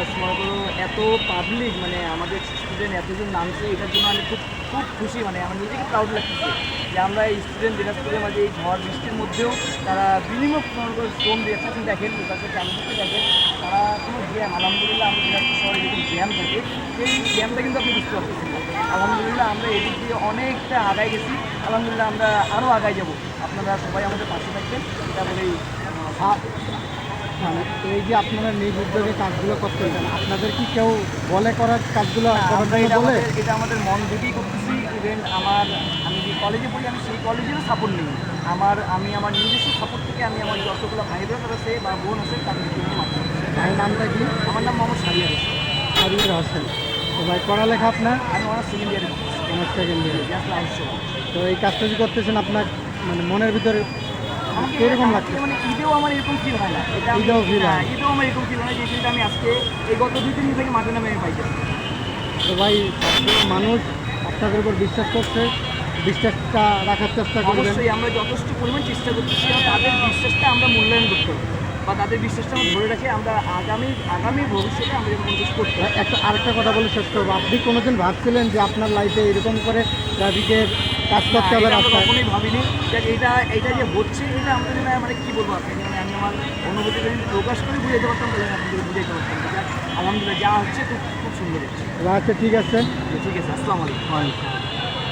Plus মনে করো, এত পাবলিক মানে আমাদের স্টুডেন্ট এতজন নামছে, এটার জন্য আমি খুব খুব খুশি মানে আমার নিজেকে প্রাউড লাগতেছে যে আমরা এই স্টুডেন্ট দিনাজপুরের মাঝে এই ঝড় বৃষ্টির মধ্যেও তারা বিনিময় মনে করো শ্রম দিয়েছে। আপনি দেখেন তাদের ক্যাম্পাসে দেখেন, তারা কোনো জ্যাম আলহামদুলিল্লাহ আমরা দিনাজপুর শহরে যেরকম জ্যাম থাকে, সেই জ্যামটা কিন্তু আপনি বুঝতে পারতেছেন। আলহামদুলিল্লাহ আমরা এদিক দিয়ে অনেকটা আগায় গেছি। আলহামদুলিল্লাহ আমরা আরও আগায় যাব। আপনারা সবাই আমাদের পাশে থাকবেন। এটা বলেই আহ, মানে এই যে আপনারা নিজ উদ্যোগে কাজগুলো করতেছেন আপনাদের কি কেউ বলে করার কাজগুলো এটা বলে? আমাদের এটা আমাদের মন থেকেই করতেছি। ইভেন আমার আমি যে কলেজে পড়ি আমি সেই কলেজেরও সাপোর্ট নিই। আমার আমি আমার নিজস্ব সাপোর্ট থেকে আমি আমার যতগুলো ভাই বোন আছে বা বোন আছে তাদের জন্য ভাইয়ের নামটা কি? আমার নাম মোহাম্মদ সারিয়া রয়েছে আরিয়ার হোসেন। তো ভাই পড়ালেখা আপনার? আমি ওনার সেকেন্ড ইয়ারে আমার সেকেন্ড ইয়ার তো এই কাজটা যে করতেছেন আপনার মানে মনের ভিতরে কীরকম লাগছে। মানে ঈদেও আমার এরকম ফিল হয় না। ঈদেও হয় ঈদেও আমার এরকম ফিল হয় না যে ফিলটা আমি আজকে এই গত দুই তিন দিন থেকে মাঠে নামে আমি পাইছি। তো ভাই মানুষ আপনাদের উপর বিশ্বাস করছে বিশ্বাসটা রাখার চেষ্টা করবেন। অবশ্যই আমরা যথেষ্ট পরিমাণ চেষ্টা করতেছি তাদের বিশ্বাসটা আমরা মূল্যায়ন করতে হবে। বা তাদের বিশ্বাসটা আমরা ধরে রাখি আমরা আগামী আগামী ভবিষ্যতে আমরা এরকম কিছু করতে একটা আরেকটা কথা বলে শেষ করব। আপনি কোনোদিন ভাবছিলেন যে আপনার লাইফে এরকম করে ট্রাফিকের কাজ করতে হবে এটা রাস্তায়। কখনোই ভাবিনি এটা এটা যে হচ্ছে এটা আমরা যদি মানে কি বলব আপনি মানে আমি আমার অনুভূতি যদি প্রকাশ করে বুঝাইতে পারতাম তাহলে আপনাদের বুঝাইতে পারতাম। আলহামদুলিল্লাহ যা হচ্ছে খুব খুব সুন্দর হচ্ছে। আচ্ছা ঠিক আছে। ঠিক আছে আসসালামু আলাইকুম।